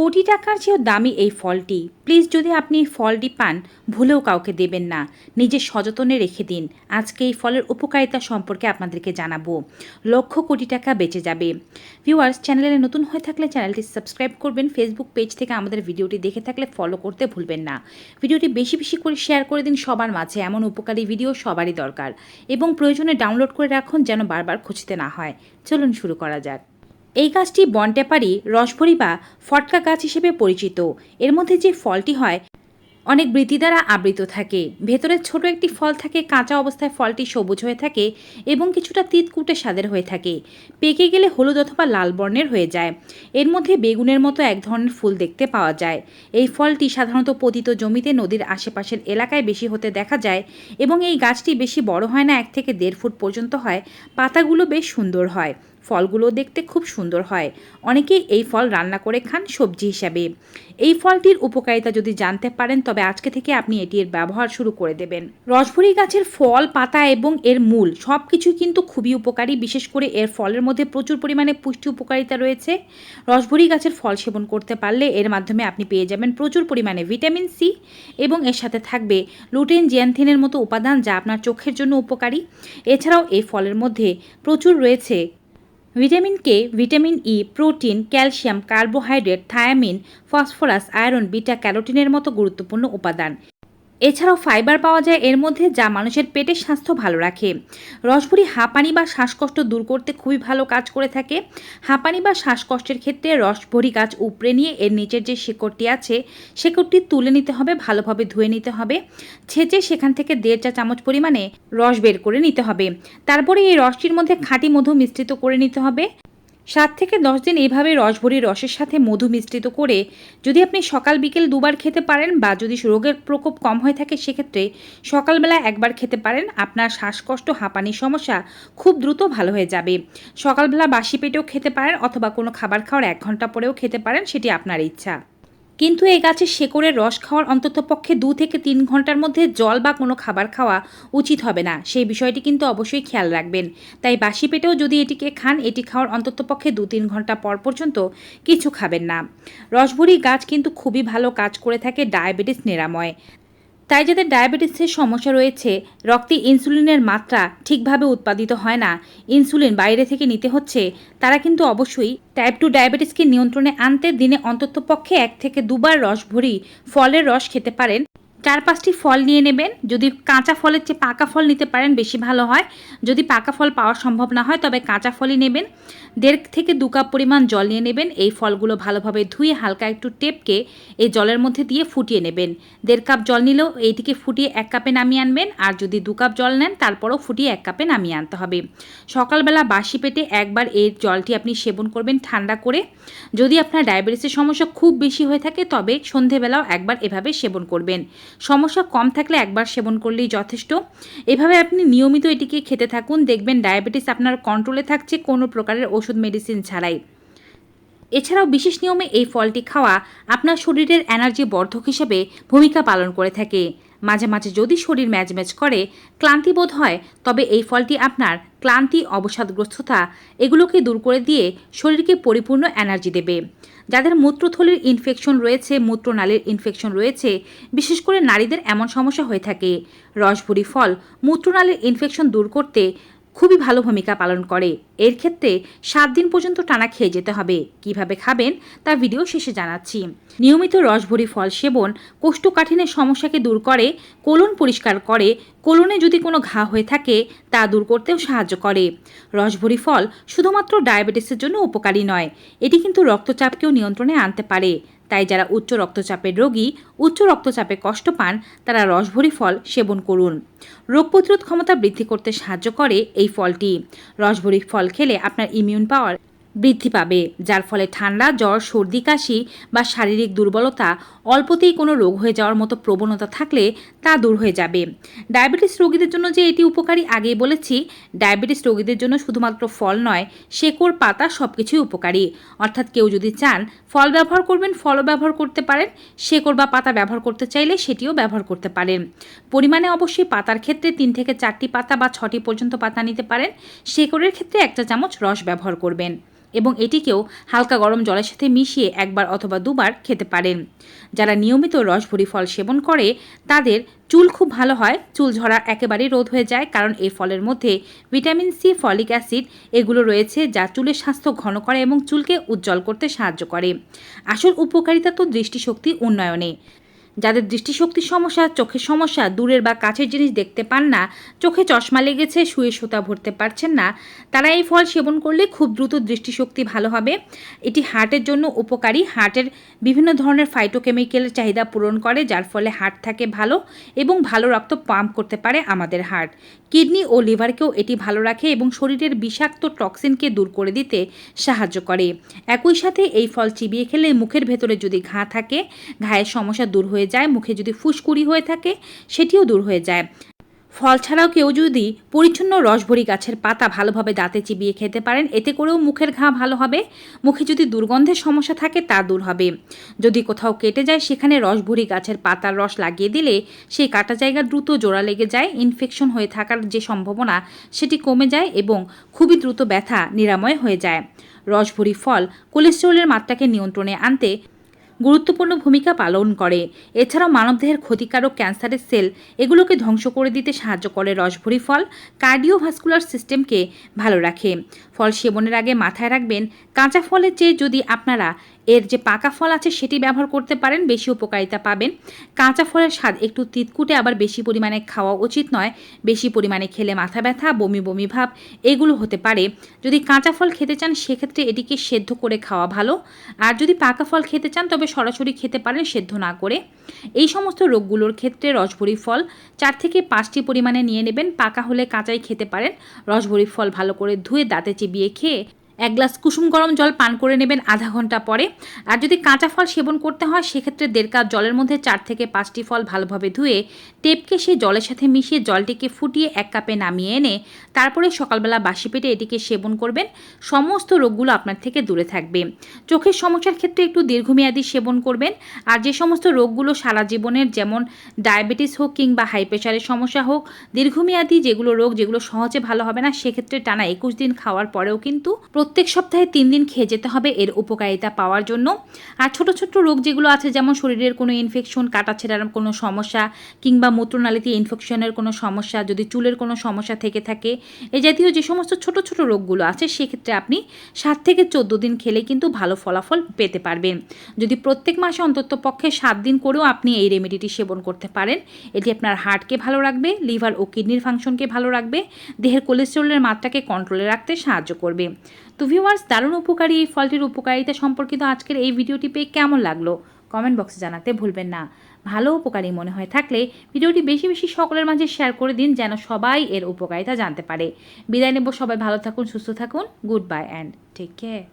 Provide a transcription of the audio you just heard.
কোটি টাকার চেয়েও দামি এই ফলটি। প্লিজ যদি আপনি এই ফলটি পান, ভুলেও কাউকে দেবেন না। নিজের সযতনে রেখে দিন। আজকে এই ফলের উপকারিতা সম্পর্কে আপনাদেরকে জানাব। লক্ষ কোটি টাকা বেঁচে যাবে। ভিউয়ার্স, চ্যানেলে নতুন হয়ে থাকলে চ্যানেলটি সাবস্ক্রাইব করবেন। ফেসবুক পেজ থেকে আমাদের ভিডিওটি দেখে থাকলে ফলো করতে ভুলবেন না। ভিডিওটি বেশি বেশি করে শেয়ার করে দিন সবার মাঝে। এমন উপকারী ভিডিও সবারই দরকার। এবং প্রয়োজনে ডাউনলোড করে রাখুন যেন বারবার খুঁজতে না হয়। চলুন শুরু করা যাক। এই গাছটি বনটেপারি, রসভরি বা ফটকা গাছ হিসেবে পরিচিত। এর মধ্যে যে ফলটি হয়, অনেক বৃত্তি দ্বারা আবৃত থাকে। ভেতরে ছোট একটি ফল থাকে, কাঁচা অবস্থায় ফলটি সবুজ হয়ে থাকে এবং কিছুটা তিতকুটে স্বাদের হয়ে থাকে। পেকে গেলে হলুদ অথবা লাল বর্ণের হয়ে যায়। এর মধ্যে বেগুনের মতো এক ধরনের ফুল দেখতে পাওয়া যায়। এই ফলটি সাধারণত পতিত জমিতে, নদীর আশেপাশের এলাকায় বেশি হতে দেখা যায় এবং এই গাছটি বেশি বড় হয় না, এক থেকে দেড় ফুট পর্যন্ত হয়। পাতাগুলো বেশ সুন্দর হয়। ফলগুলো দেখতে খুব সুন্দর হয়। অনেকেই এই ফল রান্না করে খান সবজি হিসাবে। এই ফলটির উপকারিতা যদি জানতে পারেন, তবে আজকে থেকে আপনি এটির ব্যবহার শুরু করে দেবেন। রসভরি গাছের ফল, পাতা এবং এর মূল সব কিছুই কিন্তু খুবই উপকারী, বিশেষ করে এর ফলের মধ্যে প্রচুর পরিমাণে পুষ্টি উপকারিতা রয়েছে। রসভরি গাছের ফল সেবন করতে পারলে এর মাধ্যমে আপনি পেয়ে যাবেন প্রচুর পরিমাণে ভিটামিন সি এবং এর সাথে থাকবে লুটেন জিয়ান্থিনের মতো উপাদান যা আপনার চোখের জন্য উপকারী। এছাড়াও এই ফলের মধ্যে প্রচুর রয়েছে vitamin K vitamin E protein, calcium, carbohydrate, thiamine, phosphorus, iron, beta ক্যারোটিনের মতো গুরুত্বপূর্ণ উপাদান। এছাড়াও ফাইবার পাওয়া যায় এর মধ্যে যা মানুষের পেটের স্বাস্থ্য ভালো রাখে। রসভরি হাঁপানি বা শ্বাসকষ্ট দূর করতে খুবই ভালো কাজ করে থাকে। হাঁপানি বা শ্বাসকষ্টের ক্ষেত্রে রসভরি গাছ উপড়ে নিয়ে এর নিচের যে শেকড়টি আছে, শেকড়টি তুলে নিতে হবে, ভালোভাবে ধুয়ে নিতে হবে। ছেঁচে সেখান থেকে দেড় চা চামচ পরিমাণে রস বের করে নিতে হবে। তারপরে এই রসটির মধ্যে খাঁটি মধু মিশ্রিত করে নিতে হবে। সাত থেকে দশ দিন এইভাবে রসভরি রসের সাথে মধু মিশ্রিত করে যদি আপনি সকাল, বিকেল দুবার খেতে পারেন বা যদি রোগের প্রকোপ কম হয়ে থাকে, সেক্ষেত্রে সকালবেলা একবার খেতে পারেন। আপনার শ্বাসকষ্ট, হাঁপানির সমস্যা খুব দ্রুত ভালো হয়ে যাবে। সকালবেলা বাসি পেটেও খেতে পারেন অথবা কোনো খাবার খাওয়ার এক ঘণ্টা পরেও খেতে পারেন, সেটি আপনার ইচ্ছা। কিন্তু এই গাছের শেকড়ের রস খাওয়ার অন্তত পক্ষে দু থেকে তিন ঘণ্টার মধ্যে জল বা কোনো খাবার খাওয়া উচিত হবে না। সেই বিষয়টি কিন্তু অবশ্যই খেয়াল রাখবেন। তাই বাসি পেটেও যদি এটিকে খান, এটি খাওয়ার অন্তত পক্ষে দু তিন ঘণ্টা পর পর্যন্ত কিছু খাবেন না। রসভরি গাছ কিন্তু খুবই ভালো কাজ করে থাকে ডায়াবেটিস নিরাময়। তাই যাদের ডায়াবেটিসের সমস্যা রয়েছে, রক্তে ইনসুলিনের মাত্রা ঠিকভাবে উৎপাদিত হয় না। ইনসুলিন বাইরে থেকে নিতে হচ্ছে। তারা কিন্তু অবশ্যই টাইপ টু ডায়াবেটিসকে নিয়ন্ত্রণে আনতে দিনে অন্তত পক্ষে এক থেকে দুবার রস ভরি ফলের রস খেতে পারেন। চার পাঁচটি ফল নিয়ে নেবেন। যদি কাঁচা ফলের চেয়ে পাকা ফল নিতে পারেন, বেশি ভালো হয়। যদি পাকা ফল পাওয়া সম্ভব না হয়, তবে কাঁচা ফলই নেবেন। দেড় থেকে দু কাপ পরিমাণ জল নিয়ে নেবেন। এই ফলগুলো ভালোভাবে ধুয়ে হালকা একটু টেপকে এই জলের মধ্যে দিয়ে ফুটিয়ে নেবেন। দেড় কাপ জল নিলেও এইটিকে ফুটিয়ে এক কাপে নামিয়ে আনবেন। আর যদি দু কাপ জল নেন, তারপরও ফুটিয়ে এক কাপে নামিয়ে আনতে হবে। সকালবেলা বাসি পেটে একবার এই জলটি আপনি সেবন করবেন ঠান্ডা করে। যদি আপনার ডায়াবেটিসের সমস্যা খুব বেশি হয়ে থাকে, তবে সন্ধেবেলাও একবার এভাবে সেবন করবেন। সমস্যা কম থাকলে একবার সেবন করলেই যথেষ্ট। এভাবে আপনি নিয়মিত এটিকে খেতে থাকুন, দেখবেন ডায়াবেটিস আপনার কন্ট্রোলে থাকছে কোনো প্রকারের ওষুধ মেডিসিন ছাড়াই। এছাড়াও বিশেষ নিয়মে এই ফলটি খাওয়া আপনার শরীরের এনার্জি বর্ধক হিসেবে ভূমিকা পালন করে থাকে। মাঝে মাঝে যদি শরীর ম্যাজম্যাজ করে, ক্লান্তি বোধ হয়, তবে এই ফলটি আপনার ক্লান্তি, অবসাদগ্রস্ততা এগুলোকে দূর করে দিয়ে শরীরকে পরিপূর্ণ এনার্জি দেবে। যাদের মূত্রথলির ইনফেকশন রয়েছে, মূত্রনালীর ইনফেকশন রয়েছে, বিশেষ করে নারীদের এমন সমস্যা হয়ে থাকে। রসভুরি ফল মূত্রনালীর ইনফেকশন দূর করতে খুবই ভালো ভূমিকা পালন করে। এর ক্ষেত্রে সাত দিন পর্যন্ত টানা খেয়ে যেতে হবে। কীভাবে খাবেন, তা ভিডিও শেষে জানাচ্ছি। নিয়মিত রসভরি ফল সেবন কোষ্ঠকাঠিন্যের সমস্যাকে দূর করে, কোলন পরিষ্কার করে, কোলনে যদি কোনো ঘা হয়ে থাকে, তা দূর করতেও সাহায্য করে। রসভরি ফল শুধুমাত্র ডায়াবেটিসের জন্য উপকারী নয়, এটি কিন্তু রক্তচাপকেও নিয়ন্ত্রণে আনতে পারে। তাই যারা উচ্চ রক্তচাপের রোগী, উচ্চ রক্তচাপে কষ্ট পান, তারা রসভরি ফল সেবন করুন। রোগ প্রতিরোধ ক্ষমতা বৃদ্ধি করতে সাহায্য করে এই ফলটি। রসভরি ফল খেলে আপনার ইমিউন পাওয়ার বৃদ্ধি পাবে, যার ফলে ঠান্ডা, জ্বর, সর্দি, কাশি বা শারীরিক দুর্বলতা, অল্পতেই কোনো রোগ হয়ে যাওয়ার মতো প্রবণতা থাকলে তা দূর হয়ে যাবে। ডায়াবেটিস রোগীদের জন্য যে এটি উপকারী আগেই বলেছি, ডায়াবেটিস রোগীদের জন্য শুধুমাত্র ফল নয়, শেকড়, পাতা সব কিছুই উপকারী। অর্থাৎ কেউ যদি চান ফল ব্যবহার করবেন, ফলও ব্যবহার করতে পারেন, শেকড় বা পাতা ব্যবহার করতে চাইলে সেটিও ব্যবহার করতে পারেন। পরিমাণে অবশ্যই পাতার ক্ষেত্রে তিন থেকে চারটি পাতা বা ছটি পর্যন্ত পাতা নিতে পারেন, শেকড়ের ক্ষেত্রে একটা চামচ রস ব্যবহার করবেন। এবং এটিকেও হালকা গরম জলের সাথে মিশিয়ে একবার অথবা দুবার খেতে পারেন। যারা নিয়মিত রসভরি ফল সেবন করে, তাদের চুল খুব ভালো হয়। চুল ঝরা একেবারেই রোধ হয়ে যায়, কারণ এই ফলের মধ্যে ভিটামিন সি, ফলিক অ্যাসিড এগুলো রয়েছে যা চুলের স্বাস্থ্য ঘন করে এবং চুলকে উজ্জ্বল করতে সাহায্য করে। আসল উপকারিতা তো দৃষ্টিশক্তি উন্নয়নে। যাদের দৃষ্টিশক্তির সমস্যা, চোখের সমস্যা, দূরের বা কাছের জিনিস দেখতে পান না, চোখে চশমা লেগেছে, শুয়ে সুতা ভরতে পারছেন না, তারা এই ফল সেবন করলে খুব দ্রুত দৃষ্টিশক্তি ভালো হবে। এটি হার্টের জন্য উপকারী। হার্টের বিভিন্ন ধরনের ফাইটোকেমিক্যালের চাহিদা পূরণ করে, যার ফলে হার্ট থাকে ভালো এবং ভালো রক্ত পাম্প করতে পারে আমাদের হার্ট। কিডনি ও লিভারকেও এটি ভালো রাখে এবং শরীরের বিষাক্ত টক্সিনকে দূর করে দিতে সাহায্য করে। একই সাথে এই ফল চিবিয়ে খেলে মুখের ভেতরে যদি ঘা থাকে, ঘায়ের সমস্যা দূর হয়ে যায়, মুখে যদি ফুসকুড়ি হয়ে থাকে, সেটিও দূর হয়ে যায়। ফল ছাড়াও কেউ যদি পরিচ্ছন্ন রসভরি গাছের পাতা ভালোভাবে দাঁতে চিবিয়ে খেতে পারেন, এতে করেও মুখের ঘা ভালো হবে। মুখে যদি দুর্গন্ধের সমস্যা থাকে, তা দূর হবে। যদি কোথাও কেটে যায়, সেখানে রসভরি গাছের পাতার রস লাগিয়ে দিলে সেই কাটা জায়গা দ্রুত জোড়া লেগে যায়, ইনফেকশন হয়ে থাকার যে সম্ভাবনা, সেটি কমে যায় এবং খুবই দ্রুত ব্যথা নিরাময় হয়ে যায়। রসভরি ফল কোলেস্টেরলের মাত্রাকে নিয়ন্ত্রণে আনতে গুরুত্বপূর্ণ ভূমিকা পালন করে। এছাড়াও মানবদেহের ক্ষতিকারক ক্যান্সারের সেল এগুলোকে ধ্বংস করে দিতে সাহায্য করে রসভরি ফল। কার্ডিওভাস্কুলার সিস্টেমকে ভালো রাখে। ফল সেবনের আগে মাথায় রাখবেন, কাঁচা ফলের চেয়ে যদি আপনারা এর যে পাকা ফল আছে সেটি ব্যবহার করতে পারেন, বেশি উপকারিতা পাবেন। কাঁচা ফলের স্বাদ একটু তিতকুটে আবার বেশি পরিমাণে খাওয়া উচিত নয়। বেশি পরিমাণে খেলে মাথা ব্যথা, বমি বমি ভাব এগুলো হতে পারে। যদি কাঁচা ফল খেতে চান, সেক্ষেত্রে এটিকে সেদ্ধ করে খাওয়া ভালো। আর যদি পাকা ফল খেতে চান, তবে সরাসরি খেতে পারেন সেদ্ধ না করে। এই সমস্ত রোগগুলোর ক্ষেত্রে রসভরি ফল চার থেকে পাঁচটি পরিমাণে নিয়ে নেবেন। পাকা হলে কাঁচাই খেতে পারেন। রসভরি ফল ভালো করে ধুয়ে দাঁতে চিবিয়ে খেয়ে এক গ্লাস কুসুম গরম জল পান করে নেবেন আধা ঘণ্টা পরে। আর যদি কাঁচা ফল সেবন করতে হয়, সেক্ষেত্রে দেড় কাপ জলের মধ্যে চার থেকে পাঁচটি ফল ভালোভাবে ধুয়ে টেপকে সেই জলের সাথে মিশিয়ে জলটিকে ফুটিয়ে এক কাপে নামিয়ে এনে তারপরে সকালবেলা বাসি পেটে এটিকে সেবন করবেন। সমস্ত রোগগুলো আপনার থেকে দূরে থাকবে। চোখের সমস্যার ক্ষেত্রে একটু দীর্ঘমেয়াদী সেবন করবেন। আর যে সমস্ত রোগগুলো সারা জীবনের যেমন ডায়াবেটিস হোক কিংবা হাই প্রেশারের সমস্যা হোক, দীর্ঘমেয়াদী যেগুলো রোগ যেগুলো সহজে ভালো হবে না, সেক্ষেত্রে টানা একুশ দিন খাওয়ার পরেও কিন্তু প্রত্যেক সপ্তাহে তিন দিন খেয়ে যেতে হবে, এর উপকারিতা পাওয়ার জন্য। আর ছোট ছোট রোগ যেগুলো আছে, যেমন শরীরের কোনো ইনফেকশন কাটা ছেঁড়ার কোনো সমস্যা, কিংবা মূত্রনালীতে ইনফেকশনের কোনো সমস্যা, যদি চুলের কোনো সমস্যা থেকে থাকে, এ জাতীয় যে সমস্ত ছোট ছোট রোগগুলো আছে, সেক্ষেত্রে আপনি সাত থেকে চোদ্দ দিন খেলে কিন্তু ভালো ফলাফল পেতে পারবেন। যদি প্রত্যেক মাসে অন্তত পক্ষে সাত দিন করেও আপনি এই রেমেডিটি সেবন করতে পারেন, এটি আপনার হার্টকে ভালো রাখবে লিভার ও কিডনির ফাংশনকে ভালো রাখবে, দেহের কোলেস্টেরলের মাত্রাকে কন্ট্রোলে রাখতে সাহায্য করবে। তো ভিউয়ার্স দারুণ উপকারী এই ফলটির উপকারিতা সম্পর্কিত আজকের এই ভিডিওটি পেয়ে কেমন লাগল? কমেন্ট বক্সে জানাতে ভুলবেন না। ভালো উপকারী মনে হয়ে থাকলে ভিডিওটি বেশি বেশি সকলের মাঝে শেয়ার করে দিন যেন সবাই এর উপকারিতা জানতে পারে। বিদায় নেব, সবাই ভালো থাকুন, সুস্থ থাকুন good bye and take care